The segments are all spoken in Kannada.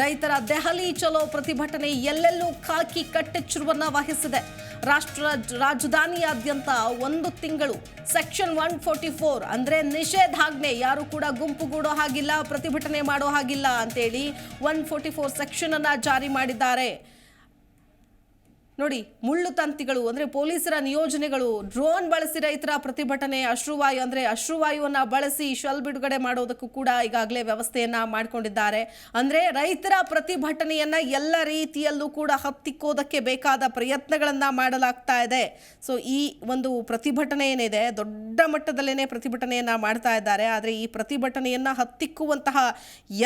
ರೈತರ ದೆಹಲಿ ಚಲೋ ಪ್ರತಿಭಟನೆ ಎಲ್ಲೆಲ್ಲೂ ಖಾಕಿ ಕಟ್ಟೆಚ್ಚರವನ್ನ ವಹಿಸಿದೆ. ರಾಷ್ಟ್ರ ರಾಜಧಾನಿಯಾದ್ಯಂತ ಒಂದು ತಿಂಗಳು ಸೆಕ್ಷನ್ ಒನ್ ಫೋರ್ಟಿ ಫೋರ್ ಅಂದ್ರೆ ನಿಷೇಧಾಜ್ಞೆ, ಯಾರು ಕೂಡ ಗುಂಪುಗೂಡೋ ಹಾಗಿಲ್ಲ, ಪ್ರತಿಭಟನೆ ಮಾಡೋ ಹಾಗಿಲ್ಲ ಅಂತೇಳಿ ಒನ್ ಫೋರ್ಟಿ ಫೋರ್ ಸೆಕ್ಷನ್ ಅನ್ನ ಜಾರಿ ಮಾಡಿದ್ದಾರೆ. ನೋಡಿ, ಮುಳ್ಳು ತಂತಿಗಳು, ಅಂದ್ರೆ ಪೊಲೀಸರ ನಿಯೋಜನೆಗಳು, ಡ್ರೋನ್ ಬಳಸಿ ರೈತರ ಪ್ರತಿಭಟನೆ, ಅಶ್ರುವಾಯು ಅಂದ್ರೆ ಅಶ್ರುವಾಯುವನ್ನ ಬಳಸಿ ಶಲ್ ಬಿಡುಗಡೆ ಮಾಡೋದಕ್ಕೂ ಕೂಡ ಈಗಾಗಲೇ ವ್ಯವಸ್ಥೆಯನ್ನ ಮಾಡಿಕೊಂಡಿದ್ದಾರೆ. ಅಂದ್ರೆ ರೈತರ ಪ್ರತಿಭಟನೆಯನ್ನ ಎಲ್ಲ ರೀತಿಯಲ್ಲೂ ಕೂಡ ಹತ್ತಿಕ್ಕೋದಕ್ಕೆ ಬೇಕಾದ ಪ್ರಯತ್ನಗಳನ್ನ ಮಾಡಲಾಗ್ತಾ ಇದೆ. ಸೊ ಈ ಒಂದು ಪ್ರತಿಭಟನೆ ಏನಿದೆ, ದೊಡ್ಡ ಮಟ್ಟದಲ್ಲೇನೆ ಪ್ರತಿಭಟನೆಯನ್ನ ಮಾಡ್ತಾ ಇದ್ದಾರೆ. ಆದರೆ ಈ ಪ್ರತಿಭಟನೆಯನ್ನ ಹತ್ತಿಕ್ಕುವಂತಹ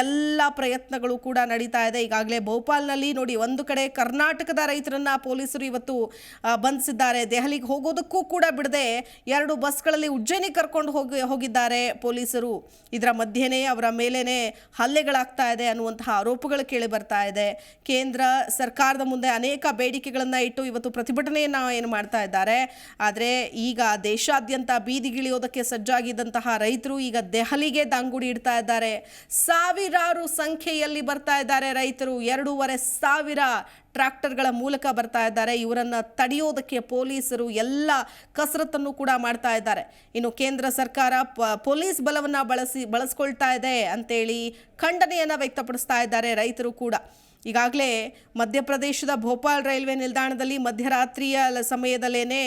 ಎಲ್ಲ ಪ್ರಯತ್ನಗಳು ಕೂಡ ನಡೀತಾ ಇದೆ. ಈಗಾಗಲೇ ಭೋಪಾಲ್ನಲ್ಲಿ ನೋಡಿ, ಒಂದು ಕಡೆ ಕರ್ನಾಟಕದ ರೈತರನ್ನ ಪೊಲೀಸರು ಇವತ್ತು ಬಂಧಿಸಿದ್ದಾರೆ. ದೆಹಲಿಗೆ ಹೋಗೋದಕ್ಕೂ ಕೂಡ ಬಿಡದೆ ಎರಡು ಬಸ್ಗಳಲ್ಲಿ ಉಜ್ಜಯಿನಿ ಕರ್ಕೊಂಡು ಹೋಗಿ, ಹೋಗಿದ್ದಾರೆ ಪೊಲೀಸರು. ಇದರ ಮಧ್ಯೆನೇ ಅವರ ಮೇಲೇ ಹಲ್ಲೆಗಳಾಗ್ತಾ ಇದೆ ಅನ್ನುವಂತಹ ಆರೋಪಗಳು ಕೇಳಿ ಬರ್ತಾ ಇದೆ. ಕೇಂದ್ರ ಸರ್ಕಾರದ ಮುಂದೆ ಅನೇಕ ಬೇಡಿಕೆಗಳನ್ನು ಇಟ್ಟು ಇವತ್ತು ಪ್ರತಿಭಟನೆಯನ್ನು ಏನು ಮಾಡ್ತಾ ಇದ್ದಾರೆ. ಆದರೆ ಈಗ ದೇಶಾದ್ಯಂತ ಬೀದಿಗಿಳಿಯೋದಕ್ಕೆ ಸಜ್ಜಾಗಿದ್ದಂತಹ ರೈತರು ಈಗ ದೆಹಲಿಗೆ ದಾಂಗುಡಿ ಇಡ್ತಾ ಇದ್ದಾರೆ. ಸಾವಿರಾರು ಸಂಖ್ಯೆಯಲ್ಲಿ ಬರ್ತಾ ಇದ್ದಾರೆ ರೈತರು. ಎರಡೂವರೆ ಸಾವಿರ ಟ್ರ್ಯಾಕ್ಟರ್ಗಳ ಮೂಲಕ ಬರ್ತಾ ಇದ್ದಾರೆ. ಇವರನ್ನ ತಡೆಯೋದಕ್ಕೆ ಪೊಲೀಸರು ಎಲ್ಲ ಕಸರತ್ತನ್ನು ಕೂಡ ಮಾಡ್ತಾ ಇದ್ದಾರೆ. ಇನ್ನು ಕೇಂದ್ರ ಸರ್ಕಾರ ಪೊಲೀಸ್ ಬಲವನ್ನ ಬಳಸಿ, ಬಳಸ್ಕೊಳ್ತಾ ಇದೆ ಅಂತೇಳಿ ಖಂಡನೆಯನ್ನ ವ್ಯಕ್ತಪಡಿಸ್ತಾ ಇದ್ದಾರೆ ರೈತರು ಕೂಡ. ಈಗಾಗಲೇ ಮಧ್ಯಪ್ರದೇಶದ ಭೋಪಾಲ್ ರೈಲ್ವೆ ನಿಲ್ದಾಣದಲ್ಲಿ ಮಧ್ಯರಾತ್ರಿಯ ಸಮಯದಲ್ಲೇ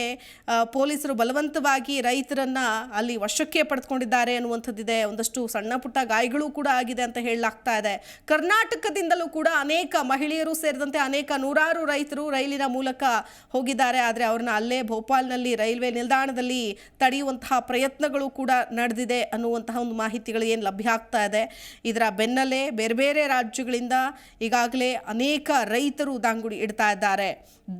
ಪೊಲೀಸರು ಬಲವಂತವಾಗಿ ರೈತರನ್ನು ಅಲ್ಲಿ ವಶಕ್ಕೆ ಪಡೆದುಕೊಂಡಿದ್ದಾರೆ ಅನ್ನುವಂಥದ್ದಿದೆ. ಒಂದಷ್ಟು ಸಣ್ಣ ಪುಟ್ಟ ಗಾಯಗಳು ಕೂಡ ಆಗಿದೆ ಅಂತ ಹೇಳಲಾಗ್ತಾ ಇದೆ. ಕರ್ನಾಟಕದಿಂದಲೂ ಕೂಡ ಅನೇಕ ಮಹಿಳೆಯರು ಸೇರಿದಂತೆ ಅನೇಕ ನೂರಾರು ರೈತರು ರೈಲಿನ ಮೂಲಕ ಹೋಗಿದ್ದಾರೆ. ಆದರೆ ಅವ್ರನ್ನ ಅಲ್ಲೇ ಭೋಪಾಲ್ನಲ್ಲಿ ರೈಲ್ವೆ ನಿಲ್ದಾಣದಲ್ಲಿ ತಡೆಯುವಂತಹ ಪ್ರಯತ್ನಗಳು ಕೂಡ ನಡೆದಿದೆ ಅನ್ನುವಂತಹ ಒಂದು ಮಾಹಿತಿಗಳು ಏನು ಲಭ್ಯ ಆಗ್ತಾ ಇದೆ. ಇದರ ಬೆನ್ನಲ್ಲೇ ಬೇರೆ ಬೇರೆ ರಾಜ್ಯಗಳಿಂದ ಈಗಾಗಲೇ ಅನೇಕ ರೈತರು ದಾಂಗುಡಿ ಇಡ್ತಾ ಇದ್ದಾರೆ.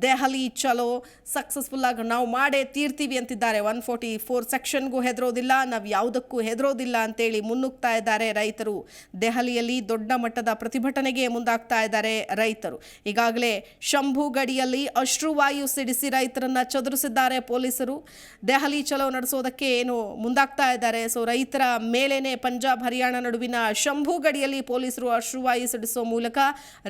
ದೆಹಲಿ ಚಲೋ ಸಕ್ಸಸ್ಫುಲ್ ಆಗಿ ನಾವು ಮಾಡೇ ತೀರ್ತೀವಿ ಅಂತಿದ್ದಾರೆ. ಒನ್ ಫೋರ್ಟಿ ಫೋರ್ ಸೆಕ್ಷನ್ಗೂ ಹೆದರೋದಿಲ್ಲ, ನಾವು ಯಾವುದಕ್ಕೂ ಹೆದರೋದಿಲ್ಲ ಅಂತೇಳಿ ಮುನ್ನುಗ್ತಾ ಇದ್ದಾರೆ ರೈತರು. ದೆಹಲಿಯಲ್ಲಿ ದೊಡ್ಡ ಮಟ್ಟದ ಪ್ರತಿಭಟನೆಗೆ ಮುಂದಾಗ್ತಾ ಇದ್ದಾರೆ ರೈತರು. ಈಗಾಗಲೇ ಶಂಭು ಗಡಿಯಲ್ಲಿ ಅಶ್ರುವಾಯು ಸಿಡಿಸಿ ರೈತರನ್ನ ಚದುರಿಸಿದ್ದಾರೆ ಪೊಲೀಸರು. ದೆಹಲಿ ಚಲೋ ನಡೆಸೋದಕ್ಕೆ ಏನು ಮುಂದಾಗ್ತಾ ಇದ್ದಾರೆ. ಸೊ ರೈತರ ಮೇಲೇನೆ ಪಂಜಾಬ್ ಹರಿಯಾಣ ನಡುವಿನ ಶಂಭು ಗಡಿಯಲ್ಲಿ ಪೊಲೀಸರು ಅಶ್ರುವಾಯು ಸಿಡಿಸೋ ಮೂಲಕ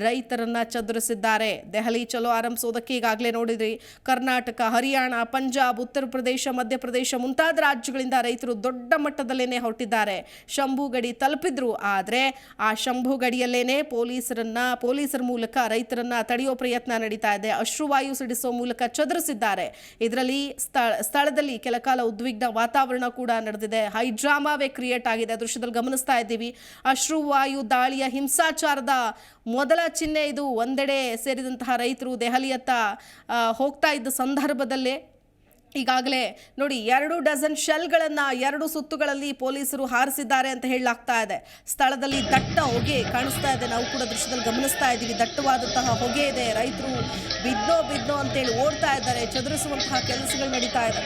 ರೈತರನ್ನ ಚದುರಿಸಿದ್ದಾರೆ. ದೆಹಲಿ ಚಲೋ ಆರಂಭಿಸೋದಕ್ಕೆ ಈಗಾಗಲೇ ನೋಡಿದ್ರಿ. ಕರ್ನಾಟಕ, ಹರಿಯಾಣ, ಪಂಜಾಬ್, ಉತ್ತರ ಪ್ರದೇಶ ಮಧ್ಯಪ್ರದೇಶ ಮುಂತಾದ ರಾಜ್ಯಗಳಿಂದ ರೈತರು ದೊಡ್ಡ ಮಟ್ಟದಲ್ಲೇನೆ ಹೊರಟಿದ್ದಾರೆ. ಶಂಭು ಗಡಿ ತಲುಪಿದ್ರು. ಆದರೆ ಆ ಶಂಭು ಗಡಿಯಲ್ಲೇನೆ ಪೊಲೀಸರನ್ನ, ಪೊಲೀಸರ ಮೂಲಕ ರೈತರನ್ನ ತಡೆಯೋ ಪ್ರಯತ್ನ ನಡೀತಾ ಇದೆ. ಅಶ್ರುವಾಯು ಸಿಡಿಸೋ ಮೂಲಕ ಚದುರಿಸಿದ್ದಾರೆ. ಇದರಲ್ಲಿ ಸ್ಥಳ, ಸ್ಥಳದಲ್ಲಿ ಕೆಲ ಕಾಲ ಉದ್ವಿಗ್ನ ವಾತಾವರಣ ಕೂಡ ನಡೆದಿದೆ. ಹೈ ಡ್ರಾಮಾವೇ ಕ್ರಿಯೇಟ್ ಆಗಿದೆ. ದೃಶ್ಯದಲ್ಲಿ ಗಮನಿಸ್ತಾ ಇದ್ದೀವಿ. ಅಶ್ರುವಾಯು ದಾಳಿಯ ಹಿಂಸಾಚಾರದ ಮೊದಲ ಚಿಹ್ನೆ ಇದು ಒಂದೆಡೆ ಸೇರಿದಂತಹ ರೈತರು ದೆಹಲಿಯತ್ತ ಹೋಗ್ತಾ ಇದ್ದ ಸಂದರ್ಭದಲ್ಲೇ ಈಗಾಗಲೇ ನೋಡಿ ಎರಡು ಡಜನ್ ಶೆಲ್ಗಳನ್ನು ಎರಡು ಸುತ್ತುಗಳಲ್ಲಿ ಪೊಲೀಸರು ಹಾರಿಸಿದ್ದಾರೆ ಅಂತ ಹೇಳಲಾಗ್ತಾ ಇದೆ. ಸ್ಥಳದಲ್ಲಿ ದಟ್ಟ ಹೊಗೆ ಕಾಣಿಸ್ತಾ ಇದೆ. ನಾವು ಕೂಡ ದೃಶ್ಯದಲ್ಲಿ ಗಮನಿಸ್ತಾ ಇದ್ದೀವಿ. ದಟ್ಟವಾದಂತಹ ಹೊಗೆ ಇದೆ. ರೈತರು ಬಿದ್ದೋ ಬಿದ್ದೋ ಅಂತೇಳಿ ಓಡ್ತಾ ಇದ್ದಾರೆ. ಚದುರಿಸುವಂತಹ ಕೆಲಸಗಳು ನಡೀತಾ ಇದೆ.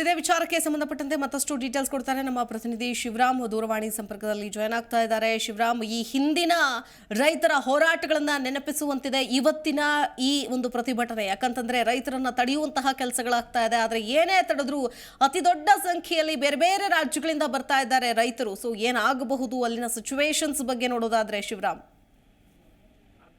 ಇದೇ ವಿಚಾರಕ್ಕೆ ಸಂಬಂಧಪಟ್ಟಂತೆ ಮತ್ತಷ್ಟು ಡೀಟೇಲ್ಸ್ ಕೊಡ್ತಾರೆ ನಮ್ಮ ಪ್ರತಿನಿಧಿ ಶಿವರಾಮ್. ದೂರವಾಣಿ ಸಂಪರ್ಕದಲ್ಲಿ ಜಾಯ್ನ್ ಆಗ್ತಾ ಇದ್ದಾರೆ. ಶಿವರಾಮ್, ಈ ಹಿಂದಿನ ರೈತರ ಹೋರಾಟಗಳನ್ನ ನೆನಪಿಸುವಂತಿದೆ. ಇವತ್ತಿನ ಈ ಒಂದು ಪ್ರತಿಭಟನೆ, ಯಾಕಂತಂದ್ರೆ ರೈತರನ್ನ ತಡೆಯುವಂತಹ ಕೆಲಸಗಳಾಗ್ತಾ ಇದೆ. ಆದ್ರೆ ಏನೇ ತಡೆದ್ರು ಅತಿ ದೊಡ್ಡ ಸಂಖ್ಯೆಯಲ್ಲಿ ಬೇರೆ ಬೇರೆ ರಾಜ್ಯಗಳಿಂದ ಬರ್ತಾ ಇದ್ದಾರೆ ರೈತರು. ಸೊ ಏನಾಗಬಹುದು ಅಲ್ಲಿನ ಸಿಚುವೇಶನ್ಸ್ ಬಗ್ಗೆ ನೋಡೋದಾದ್ರೆ ಶಿವರಾಮ್.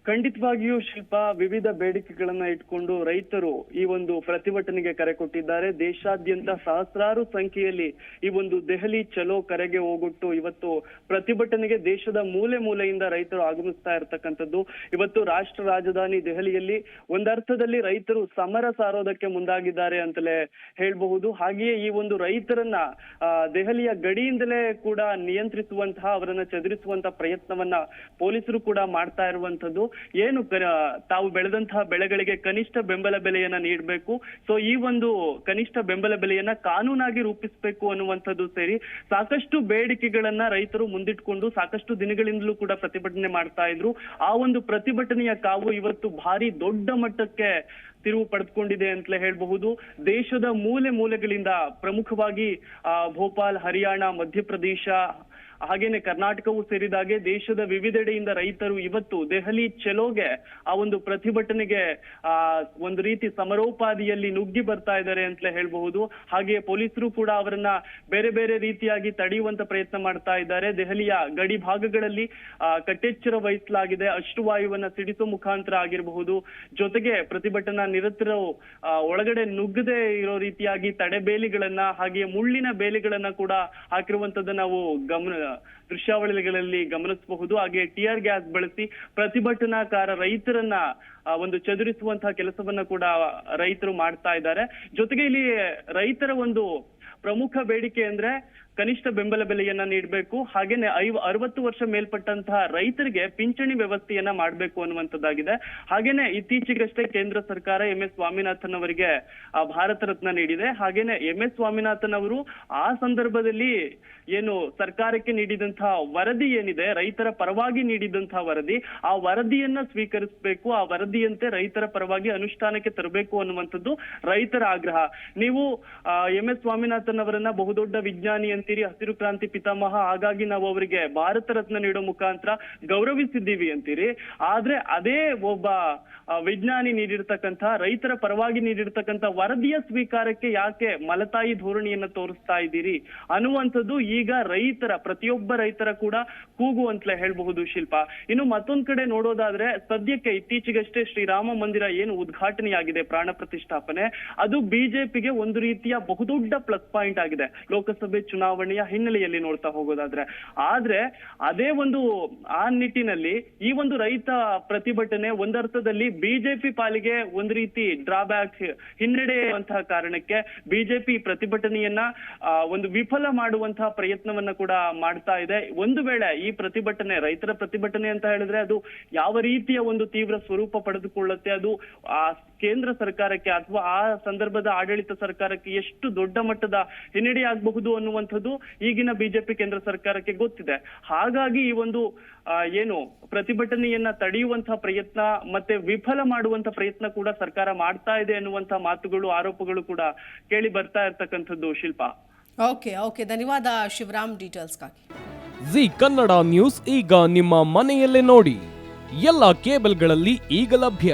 ಖಂಡಿತವಾಗಿಯೂ ಶಿಲ್ಪ ವಿವಿಧ ಬೇಡಿಕೆಗಳನ್ನ ಇಟ್ಕೊಂಡು ರೈತರು ಈ ಒಂದು ಪ್ರತಿಭಟನೆಗೆ ಕರೆ ಕೊಟ್ಟಿದ್ದಾರೆ. ದೇಶಾದ್ಯಂತ ಸಹಸ್ರಾರು ಸಂಖ್ಯೆಯಲ್ಲಿ ಈ ಒಂದು ದೆಹಲಿ ಚಲೋ ಕರೆಗೆ ಹೋಗುಟ್ಟು ಇವತ್ತು ಪ್ರತಿಭಟನೆಗೆ ದೇಶದ ಮೂಲೆ ಮೂಲೆಯಿಂದ ರೈತರು ಆಗಮಿಸ್ತಾ ಇರತಕ್ಕಂಥದ್ದು. ಇವತ್ತು ರಾಷ್ಟ್ರ ರಾಜಧಾನಿ ದೆಹಲಿಯಲ್ಲಿ ಒಂದರ್ಥದಲ್ಲಿ ರೈತರು ಸಮರ ಸಾರೋದಕ್ಕೆ ಮುಂದಾಗಿದ್ದಾರೆ ಅಂತಲೇ ಹೇಳಬಹುದು. ಹಾಗೆಯೇ ಈ ಒಂದು ರೈತರನ್ನ ದೆಹಲಿಯ ಗಡಿಯಿಂದಲೇ ಕೂಡ ನಿಯಂತ್ರಿಸುವಂತಹ, ಅವರನ್ನ ಚದುರಿಸುವಂತ ಪ್ರಯತ್ನವನ್ನ ಪೊಲೀಸರು ಕೂಡ ಮಾಡ್ತಾ ಇರುವಂತದ್ದು ಏನು ತಾವು ಬೆಳೆದಂತಹ ಬೆಳೆಗಳಿಗೆ ಕನಿಷ್ಠ ಬೆಂಬಲ ಬೆಲೆಯನ್ನ ನೀಡಬೇಕು. ಸೊ ಈ ಒಂದು ಕನಿಷ್ಠ ಬೆಂಬಲ ಬೆಲೆಯನ್ನ ಕಾನೂನಾಗಿ ರೂಪಿಸಬೇಕು ಅನ್ನುವಂಥದ್ದು ಸೇರಿ ಸಾಕಷ್ಟು ಬೇಡಿಕೆಗಳನ್ನ ರೈತರು ಮುಂದಿಟ್ಕೊಂಡು ಸಾಕಷ್ಟು ದಿನಗಳಿಂದಲೂ ಕೂಡ ಪ್ರತಿಭಟನೆ ಮಾಡ್ತಾ ಇದ್ರು. ಆ ಒಂದು ಪ್ರತಿಭಟನೆಯ ಕಾವು ಇವತ್ತು ಭಾರಿ ದೊಡ್ಡ ಮಟ್ಟಕ್ಕೆ ತಿರುವು ಪಡೆದುಕೊಂಡಿದೆ ಅಂತಲೇ ಹೇಳಬಹುದು. ದೇಶದ ಮೂಲೆ ಮೂಲೆಗಳಿಂದ ಪ್ರಮುಖವಾಗಿ ಭೋಪಾಲ್, ಹರಿಯಾಣ, ಮಧ್ಯಪ್ರದೇಶ ಹಾಗೇನೆ ಕರ್ನಾಟಕವೂ ಸೇರಿದಾಗೆ ದೇಶದ ವಿವಿಧೆಡೆಯಿಂದ ರೈತರು ಇವತ್ತು ದೆಹಲಿ ಚಲೋಗೆ ಆ ಒಂದು ಪ್ರತಿಭಟನೆಗೆ, ಆ, ಒಂದು ರೀತಿ ಸಮರೋಪಾದಿಯಲ್ಲಿ ನುಗ್ಗಿ ಬರ್ತಾ ಇದ್ದಾರೆ ಅಂತಲೇ ಹೇಳಬಹುದು. ಹಾಗೆಯೇ ಪೊಲೀಸರು ಕೂಡ ಅವರನ್ನ ಬೇರೆ ಬೇರೆ ರೀತಿಯಾಗಿ ತಡೆಯುವಂತ ಪ್ರಯತ್ನ ಮಾಡ್ತಾ ಇದ್ದಾರೆ. ದೆಹಲಿಯ ಗಡಿ ಭಾಗಗಳಲ್ಲಿ ಕಟ್ಟೆಚ್ಚರ ವಹಿಸಲಾಗಿದೆ. ಅಶ್ರುವಾಯುವನ್ನ ಸಿಡಿಸೋ ಮುಖಾಂತರ ಆಗಿರಬಹುದು. ಜೊತೆಗೆ ಪ್ರತಿಭಟನಾ ನಿರತರು ಒಳಗಡೆ ನುಗ್ಗದೆ ಇರೋ ರೀತಿಯಾಗಿ ತಡೆಬೇಲಿಗಳನ್ನ ಹಾಗೆಯೇ ಮುಳ್ಳಿನ ಬೇಲಿಗಳನ್ನ ಕೂಡ ಹಾಕಿರುವಂತದ್ದು ನಾವು ಗಮನ ದೃಶ್ಯಾವಳಿಗಳಲ್ಲಿ ಗಮನಿಸಬಹುದು. ಹಾಗೆ ಟಿಯರ್ ಗ್ಯಾಸ್ ಬಳಸಿ ಪ್ರತಿಭಟನಾಕಾರ ರೈತರನ್ನ ಒಂದು ಚದುರಿಸುವಂತಹ ಕೆಲಸವನ್ನ ಕೂಡ ರೈತರು ಮಾಡ್ತಾ ಇದ್ದಾರೆ. ಜೊತೆಗೆ ಇಲ್ಲಿ ರೈತರ ಒಂದು ಪ್ರಮುಖ ಬೇಡಿಕೆ ಅಂದ್ರೆ ಕನಿಷ್ಠ ಬೆಂಬಲ ಬೆಲೆಯನ್ನ ನೀಡಬೇಕು. ಹಾಗೇನೆ ಐವ, ಅರವತ್ತು ವರ್ಷ ಮೇಲ್ಪಟ್ಟಂತಹ ರೈತರಿಗೆ ಪಿಂಚಣಿ ವ್ಯವಸ್ಥೆಯನ್ನ ಮಾಡಬೇಕು ಅನ್ನುವಂಥದ್ದಾಗಿದೆ. ಹಾಗೇನೆ ಇತ್ತೀಚೆಗಷ್ಟೇ ಕೇಂದ್ರ ಸರ್ಕಾರ ಎಂ ಎಸ್ ಸ್ವಾಮಿನಾಥನ್ ಅವರಿಗೆ ಭಾರತ ರತ್ನ ನೀಡಿದೆ. ಹಾಗೇನೆ ಎಂ ಎಸ್ ಸ್ವಾಮಿನಾಥನ್ ಅವರು ಆ ಸಂದರ್ಭದಲ್ಲಿ ಏನು ಸರ್ಕಾರಕ್ಕೆ ನೀಡಿದಂತಹ ವರದಿ ಏನಿದೆ, ರೈತರ ಪರವಾಗಿ ನೀಡಿದಂತಹ ವರದಿ, ಆ ವರದಿಯನ್ನ ಸ್ವೀಕರಿಸಬೇಕು, ಆ ವರದಿಯಂತೆ ರೈತರ ಪರವಾಗಿ ಅನುಷ್ಠಾನಕ್ಕೆ ತರಬೇಕು ಅನ್ನುವಂಥದ್ದು ರೈತರ ಆಗ್ರಹ. ನೀವು ಎಂ ಎಸ್ ಸ್ವಾಮಿನಾಥನ್ ಅವರನ್ನ ಬಹುದೊಡ್ಡ ವಿಜ್ಞಾನಿ ಅಂತೀರಿ, ಹಸಿರು ಕ್ರಾಂತಿ ಪಿತಾಮಹ, ಹಾಗಾಗಿ ನಾವು ಅವರಿಗೆ ಭಾರತ ರತ್ನ ನೀಡೋ ಮುಖಾಂತರ ಗೌರವಿಸಿದ್ದೀವಿ ಅಂತೀರಿ. ಆದ್ರೆ ಅದೇ ಒಬ್ಬ ವಿಜ್ಞಾನಿ ನೀಡಿರ್ತಕ್ಕಂಥ, ರೈತರ ಪರವಾಗಿ ನೀಡಿರ್ತಕ್ಕಂಥ ವರದಿಯ ಸ್ವೀಕಾರಕ್ಕೆ ಯಾಕೆ ಮಲತಾಯಿ ಧೋರಣೆಯನ್ನ ತೋರಿಸ್ತಾ ಇದ್ದೀರಿ? ಅನ್ನುವಂಥದ್ದು ಈಗ ರೈತರ, ಪ್ರತಿಯೊಬ್ಬ ರೈತರ ಕೂಡ ಕೂಗು ಅಂತಲೇ ಹೇಳಬಹುದು ಶಿಲ್ಪ. ಇನ್ನು ಮತ್ತೊಂದ್ ಕಡೆ ನೋಡೋದಾದ್ರೆ, ಸದ್ಯಕ್ಕೆ ಇತ್ತೀಚೆಗಷ್ಟೇ ಶ್ರೀರಾಮ ಮಂದಿರ ಏನು ಉದ್ಘಾಟನೆಯಾಗಿದೆ ಪ್ರಾಣ ಪ್ರತಿಷ್ಠಾಪನೆ. ಅದು ಬಿಜೆಪಿಗೆ ಒಂದು ರೀತಿಯ ಬಹುದೊಡ್ಡ ಪ್ಲಸ್ ಪಾಯಿಂಟ್ ಆಗಿದೆ. ಲೋಕಸಭೆ ಚುನಾವಣೆಯ ಹಿನ್ನೆಲೆಯಲ್ಲಿ ನೋಡ್ತಾ ಹೋಗೋದಾದ್ರೆ. ಆದ್ರೆ ಅದೇ ಒಂದು ಆ ನಿಟ್ಟಿನಲ್ಲಿ ಈ ಒಂದು ರೈತ ಪ್ರತಿಭಟನೆ ಒಂದರ್ಥದಲ್ಲಿ ಬಿಜೆಪಿ ಪಾಲಿಗೆ ಒಂದು ರೀತಿ ಡ್ರಾಬ್ಯಾಕ್ ಹಿನ್ನಡೆಯುವಂತಹ ಕಾರಣಕ್ಕೆ ಬಿಜೆಪಿ ಪ್ರತಿಭಟನೆಯನ್ನ ಒಂದು ವಿಫಲ ಮಾಡುವಂತಹ ಪ್ರಯತ್ನವನ್ನ ಕೂಡ ಮಾಡ್ತಾ ಇದೆ. ಒಂದು ವೇಳೆ ಈ ಪ್ರತಿಭಟನೆ, ರೈತರ ಪ್ರತಿಭಟನೆ ಅಂತ ಹೇಳಿದ್ರೆ ಅದು ಯಾವ ರೀತಿಯ ಒಂದು ತೀವ್ರ ಸ್ವರೂಪ ಪಡೆದುಕೊಳ್ಳುತ್ತೆ, ಅದು ಆ ಕೇಂದ್ರ ಸರ್ಕಾರಕ್ಕೆ ಅಥವಾ ಆ ಸಂದರ್ಭದ ಆಡಳಿತ ಸರ್ಕಾರಕ್ಕೆ ಎಷ್ಟು ದೊಡ್ಡ ಮಟ್ಟದ ಹಿನ್ನಡೆ ಆಗಬಹುದು ಅನ್ನುವಂಥದ್ದು ಈಗಿನ ಬಿಜೆಪಿ ಕೇಂದ್ರ ಸರ್ಕಾರಕ್ಕೆ ಗೊತ್ತಿದೆ. ಹಾಗಾಗಿ ಈ ಒಂದು ಏನು ಪ್ರತಿಭಟನೆಯನ್ನ ತಡೆಯುವಂತಹ ಪ್ರಯತ್ನ ಮತ್ತೆ ವಿಫಲ ಮಾಡುವಂತ ಪ್ರಯತ್ನ ಕೂಡ ಸರ್ಕಾರ ಮಾಡ್ತಾ ಇದೆ ಅನ್ನುವಂತಹ ಮಾತುಗಳು ಆರೋಪಗಳು ಕೂಡ ಕೇಳಿ ಬರ್ತಾ ಇರ್ತಕ್ಕಂಥದ್ದು ಶಿಲ್ಪ. Okay okay. ಧನ್ಯವಾದ ಶಿವರಾಮ್ ಡೀಟೇಲ್ಸ್ಗಾಗಿ ಜಿ ಕನ್ನಡ ನ್ಯೂಸ್ ಈಗ ನಿಮ್ಮ ಮನೆಯಲ್ಲೇ ನೋಡಿ. ಎಲ್ಲ ಕೇಬಲ್ಗಳಲ್ಲಿ ಈಗ ಲಭ್ಯ.